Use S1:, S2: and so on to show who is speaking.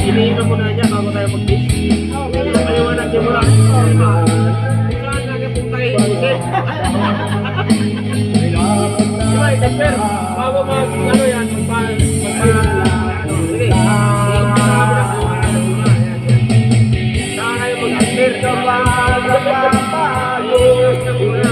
S1: Iniinom mo na niya bago tayo
S2: mag-beach. Okay.
S1: Nakaliwanag niya mo lang. Na niya punta kayo. Diba, Dapper? Bago mag- Thank you.